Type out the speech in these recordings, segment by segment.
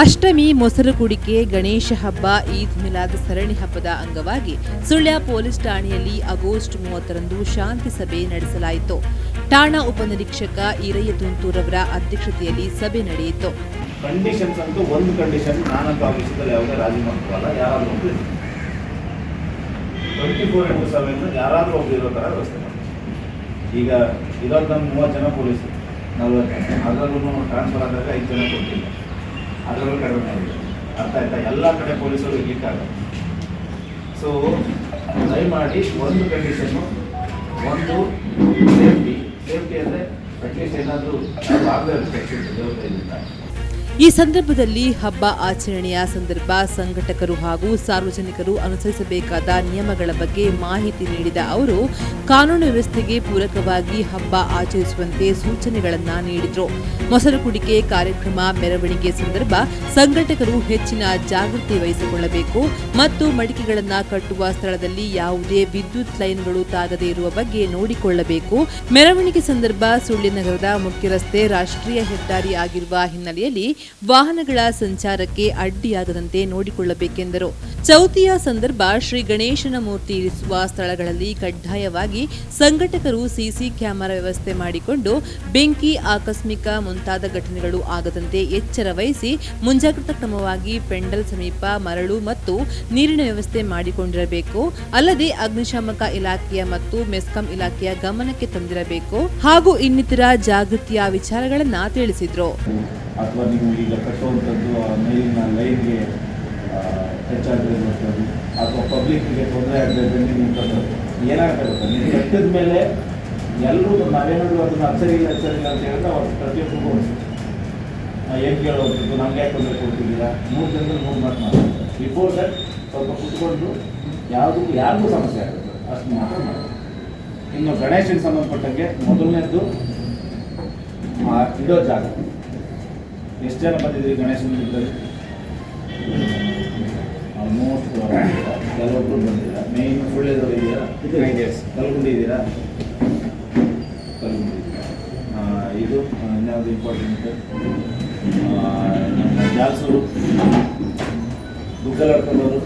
ಅಷ್ಟಮಿ ಮೊಸರು ಕುಡಿಕೆ, ಗಣೇಶ ಹಬ್ಬ, ಈದ್ ಮಿಲಾದ್ ಸರಣಿ ಹಬ್ಬದ ಅಂಗವಾಗಿ ಸುಳ್ಯ ಪೊಲೀಸ್ ಠಾಣೆಯಲ್ಲಿ ಆಗಸ್ಟ್ ಮೂವತ್ತರಂದು ಶಾಂತಿ ಸಭೆ ನಡೆಸಲಾಯಿತು. ಠಾಣಾ ಉಪನಿರೀಕ್ಷಕ ಈರಯ್ಯ ತುಂತೂರವರ ಅಧ್ಯಕ್ಷತೆಯಲ್ಲಿ ಸಭೆ ನಡೆಯಿತು. ಕಂಡೀಷನ್ಸ್ ಒಂದು ಕಂಡೀಷನ್ ಆ ಯಾರಾದರೂ ಒಬ್ರು ಇರೋ ವ್ಯವಸ್ಥೆ ಈಗ ಇರೋದು ನಮ್ಮ ಮೂವತ್ತು ಜನ ಪೊಲೀಸರು, ನಲ್ವತ್ತು ಜನ. ಅದರಲ್ಲೂ ಟ್ರಾನ್ಸ್ಫರ್ ಆದಾಗ ಐದು ಜನ ಕೊಟ್ಟಿಲ್ಲ ಅದರಲ್ಲೂ ಕಡಿಮೆ ಆಗಿದೆ. ಅರ್ಥ ಆಯ್ತಾ ಎಲ್ಲ ಕಡೆ ಪೊಲೀಸರು ಇರ್ಲಿಕ್ಕಾಗಲ್ಲ ಸೊ ಮಾಡಿ ಒಂದು ಕಂಡೀಷನ್ನು ಒಂದು ಸೇಫ್ಟಿ ಸೇಫ್ಟಿ ಅಂದರೆ ಅಟ್ಲೀಸ್ಟ್ ಏನಾದರೂ ಇರುತ್ತೆ ದೇವತೆಯಿಂದ ಈ ಸಂದರ್ಭದಲ್ಲಿ ಹಬ್ಬ ಆಚರಣೆಯ ಸಂದರ್ಭ ಸಂಘಟಕರು ಹಾಗೂ ಸಾರ್ವಜನಿಕರು ಅನುಸರಿಸಬೇಕಾದ ನಿಯಮಗಳ ಬಗ್ಗೆ ಮಾಹಿತಿ ನೀಡಿದ ಅವರು, ಕಾನೂನು ವ್ಯವಸ್ಥೆಗೆ ಪೂರಕವಾಗಿ ಹಬ್ಬ ಆಚರಿಸುವಂತೆ ಸೂಚನೆಗಳನ್ನು ನೀಡಿದರು. ಮೊಸರು ಕುಡಿಕೆ ಕಾರ್ಯಕ್ರಮ ಮೆರವಣಿಗೆ ಸಂದರ್ಭ ಸಂಘಟಕರು ಹೆಚ್ಚಿನ ಜಾಗೃತಿ ವಹಿಸಿಕೊಳ್ಳಬೇಕು ಮತ್ತು ಮಡಿಕೆಗಳನ್ನು ಕಟ್ಟುವ ಸ್ಥಳದಲ್ಲಿ ಯಾವುದೇ ವಿದ್ಯುತ್ ಲೈನ್ಗಳು ತಾಗದೇ ಇರುವ ಬಗ್ಗೆ ನೋಡಿಕೊಳ್ಳಬೇಕು. ಮೆರವಣಿಗೆ ಸಂದರ್ಭ ಸುಳ್ಳಿ ನಗರದ ಮುಖ್ಯ ರಸ್ತೆ ರಾಷ್ಟ್ರೀಯ ಹೆದ್ದಾರಿ ಆಗಿರುವ ಹಿನ್ನೆಲೆಯಲ್ಲಿ ವಾಹನಗಳ ಸಂಚಾರಕ್ಕೆ ಅಡ್ಡಿಯಾಗದಂತೆ ನೋಡಿಕೊಳ್ಳಬೇಕೆಂದರು. ಚೌತಿಯ ಸಂದರ್ಭ ಶ್ರೀ ಗಣೇಶನ ಮೂರ್ತಿ ಇರಿಸುವ ಸ್ಥಳಗಳಲ್ಲಿ ಕಡ್ಡಾಯವಾಗಿ ಸಂಘಟಕರು ಸಿಸಿ ಕ್ಯಾಮೆರಾ ವ್ಯವಸ್ಥೆ ಮಾಡಿಕೊಂಡು ಬೆಂಕಿ, ಆಕಸ್ಮಿಕ ಮುಂತಾದ ಘಟನೆಗಳು ಆಗದಂತೆ ಎಚ್ಚರ ವಹಿಸಿ ಮುಂಜಾಗ್ರತಾ ಕ್ರಮವಾಗಿ ಪೆಂಡಲ್ ಸಮೀಪ ಮರಳು ಮತ್ತು ನೀರಿನ ವ್ಯವಸ್ಥೆ ಮಾಡಿಕೊಂಡಿರಬೇಕು. ಅಲ್ಲದೆ ಅಗ್ನಿಶಾಮಕ ಇಲಾಖೆಯ ಮತ್ತು ಮೆಸ್ಕಾಂ ಇಲಾಖೆಯ ಗಮನಕ್ಕೆ ತಂದಿರಬೇಕು ಹಾಗೂ ಇನ್ನಿತರ ಜಾಗೃತಿಯ ವಿಚಾರಗಳನ್ನ ತಿಳಿಸಿದ್ರು. ಅಥವಾ ನೀವು ಈಗ ಕಟ್ಟುವಂಥದ್ದು ಆ ಮೇಲಿನ ಲೈನ್ಗೆ ಹೆಚ್ಚಾಗದೆ ಇರುವಂಥದ್ದು. ಅಥವಾ ಪಬ್ಲಿಕ್ಗೆ ತೊಂದರೆ ಆಗದೆ ನೀವು ಕಟ್ಟೋದು ಏನಾಗ್ತಾ ನೀವು ಕಟ್ಟಿದ ಮೇಲೆ ಎಲ್ಲರೂ ನಾವೇನಾದರೂ ಅದನ್ನು ಅಚ್ಚರಿಲ್ಲ ಅಚ್ಚರಿಲ್ಲ ಅಂತ ಹೇಳಿದ್ರೆ ಅವ್ರು ಪ್ರತಿಯೊಬ್ಬರು ಅನಿಸುತ್ತೆ ಏನು ಕೇಳೋದು ನಮ್ಗೆ ಯಾಕೆ ತೊಂದರೆ ಕೊಡ್ತಿದ್ದೀರಾ? ಮೂರು ಜನರು ಮೂರು ಮಾತು ಮಾತಾಡ್ತಾರೆ. ಬಿಫೋರ್ ದಟ್ ಸ್ವಲ್ಪ ಕುತ್ಕೊಂಡು ಯಾವುದು, ಯಾರಿಗೂ ಸಮಸ್ಯೆ ಆಗುತ್ತೆ? ಅಷ್ಟು ಮಾತ್ರ ಮಾಡಿ ಇನ್ನು ಗಣೇಶನಿಗೆ ಸಂಬಂಧಪಟ್ಟಂಗೆ ಮೊದಲನೇದ್ದು ಇಡೋ ಜಾಗ. ಎಷ್ಟು ಜನ ಬಂದಿದ್ದೀರಿ ಗಣೇಶನ ಇದ್ದಲ್ಲಿ ಆಲ್ಮೋಸ್ಟ್ ಕೆಲವೊಬ್ರು ಬಂದಿದ್ದೀರಾ? ಮೇಯ್ನ್ ಸುಳ್ಳ್ಯದವರು ಇದೆಯಾ ಕಲ್ಗುಂಡಿ ಇದ್ದೀರಾ ಕಲ್ಗುಂಡಿ ಇದ್ದೀರಾ ಆ, ಇದು ಇನ್ಯಾವುದು ಇಂಪಾರ್ಟೆಂಟ್ ನಮ್ಮ ಜಾಲ್ಸೂರು. ದುಗ್ಗಲ್ ಆಡ್ಕೊಂಡವರು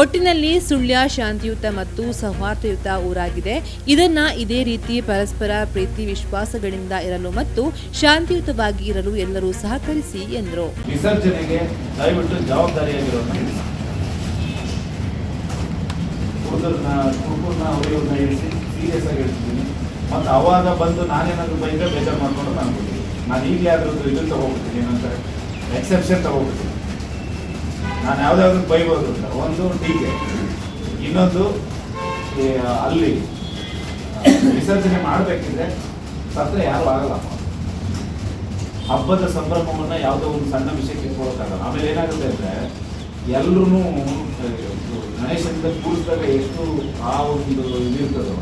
ಒಟ್ಟಿನಲ್ಲಿ ಸುಳ್ಯ, ಶಾಂತಿಯುತ ಮತ್ತು ಸೌಹಾರ್ದಯುತ ಊರಾಗಿದೆ. ಇದನ್ನ ಇದೇ ರೀತಿ ಪರಸ್ಪರ ಪ್ರೀತಿ, ವಿಶ್ವಾಸಗಳಿಂದ ಇರಲು ಮತ್ತು ಶಾಂತಿಯುತವಾಗಿ ಇರಲು ಎಲ್ಲರೂ ಸಹಕರಿಸಿ ಎಂದರು. ವಿಸರ್ಜನೆಗೆ ದಯವಿಟ್ಟು ಸೀರಿಯಸ್ ಎಕ್ಸೆಪ್ಷನ್ ತಗೋಬಿಡ್ತೀನಿ. ನಾನು ಯಾವ್ದಾದ್ರು ಬೈಬೋದು ಅಂತ. ಒಂದು ಟೀಕೆ. ಇನ್ನೊಂದು ಅಲ್ಲಿ ವಿಸರ್ಜನೆ ಮಾಡಬೇಕಿದ್ರೆ ಸತ್ರ ಯಾರು ಆಗಲ್ಲ. ಹಬ್ಬದ ಸಂಭ್ರಮವನ್ನು ಯಾವುದೋ ಒಂದು ಸಣ್ಣ ವಿಷಯಕ್ಕೆ ಕೊಡೋಕ್ಕಾಗಲ್ಲ. ಆಮೇಲೆ ಏನಾಗುತ್ತೆ ಅಂದರೆ ಎಲ್ಲರೂ ಗಣೇಶನಿಂದ ಕೂಡಿಸಿದಾಗ ಎಷ್ಟು ಆ ಒಂದು ಇದಿರ್ತದೋ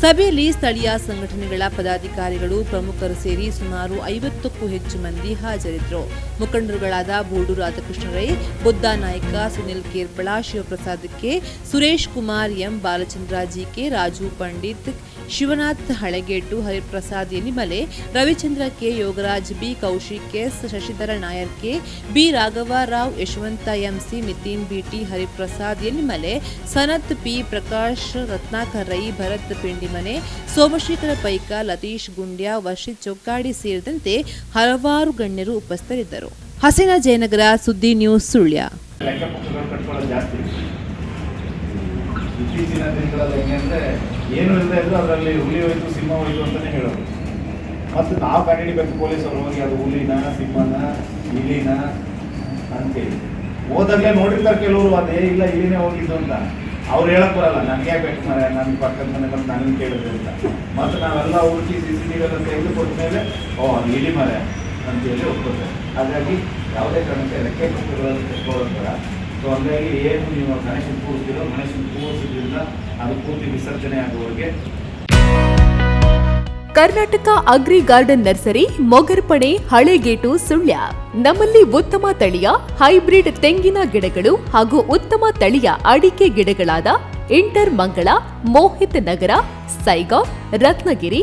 ಸಭೆಯಲ್ಲಿ ಸ್ಥಳೀಯ ಸಂಘಟನೆಗಳ ಪದಾಧಿಕಾರಿಗಳು ಪ್ರಮುಖರು ಸೇರಿ ಸುಮಾರು ಐವತ್ತಕ್ಕೂ ಹೆಚ್ಚು ಮಂದಿ ಹಾಜರಿದ್ದರು. ಮುಖಂಡರುಗಳಾದ Bodu Radhakrishna Rai Buddha Naik, Sunil Kerpala, Shivaprasad K, Suresh Kumar M, Balachandra GK Raju Pandit Shivanath Halegate, Hariprasad Enimale Ravichandra K. Yogaraj, B. Kaushik S. Shashidhara Nair, K. B. Raghava Rao Yashwanth MC Nitin BT Hariprasad Enimale Sanath P. Prakash, Ratnakar Rai, Bharath Pindimane, Somashekhara Paika, Latish Gundya, Varshith Chokkadi ಸೇರಿದಂತೆ ಹಲವಾರು ಗಣ್ಯರು ಉಪಸ್ಥಿತರಿದ್ದರು. ಹಸೀನಾ ಜಯನಗರ ಸುದ್ದಿ news Sullia. ಇತ್ತೀಚಿನ ದಿನಗಳಲ್ಲಿ ಹೆಂಗೆ ಅಂದರೆ ಏನು ಇಲ್ಲದೆ ಇದ್ರು ಅದರಲ್ಲಿ ಹುಲಿ ಹೋಯ್ತು, ಸಿಂಹ ಹೋಯ್ತು ಅಂತಲೇ ಹೇಳೋದು ಮತ್ತು ನಾವು ಕಂಡುಹಿಡಿಬೇಕು ಪೊಲೀಸರು ಹೋಗಿ ಅದು ಹುಲಿನ, ಸಿಂಹನ, ಇಲಿನ ಅಂತೇಳಿ. ಹೋದಾಗಲೇ ನೋಡಿರ್ತಾರೆ ಕೆಲವರು, ಅದೇ ಇಲ್ಲ, ಇಲಿನೇ ಹೋಗಿದ್ದು ಅಂತ. ಅವ್ರು ಹೇಳಕ್ ಬರಲ್ಲ, ನನಗೆ ಬೇಕು ಮರೆ ನನ್ನ ಪಕ್ಕದ ಮನೆ ಬಂದು ನನಗೆ ಕೇಳಿದ್ರು ಅಂತ. ಮತ್ತು ನಾವೆಲ್ಲ ಹುಡುಕಿ ಸಿ ಸಿ ಟಿ ಎಲ್ಲ ತೆಗೆದು ಮೇಲೆ ಓ, ಅದು ಇಲಿ ಮರೆ ಅಂತೇಳಿ ಒಪ್ಕೋತಾರೆ. ಹಾಗಾಗಿ ಯಾವುದೇ ಕಾರಣಕ್ಕೆ ರೆಕ್ಕೆ ಕೊಟ್ಟಿರೋದು ತೆಗೆದುಕೊಳ್ಳೋದು ಸೊ ಹಂಗಾಗಿ ಏನು ನೀವು ಗಣೇಶನ ಕೂರಿಸ್ತೀರೋ ಗಣೇಶನ ಕೂರಿಸಿದ್ರಿಂದ ಅದು ಪೂರ್ತಿ ವಿಸರ್ಜನೆ ಆಗುವವರೆಗೆ. Karnataka agri garden nursery Mogarpane Halegate, Sullia. ನಮ್ಮಲ್ಲಿ ಉತ್ತಮ ತಳಿಯ, ಹೈಬ್ರಿಡ್ ತೆಂಗಿನ ಗಿಡಗಳು ಹಾಗೂ ಉತ್ತಮ ತಳಿಯ ಅಡಿಕೆ ಗಿಡಗಳಾದ ಇಂಟರ್ ಮಂಗಳ, ಮೋಹಿತ್ ನಗರ, ಸೈಗಾ, ರತ್ನಗಿರಿ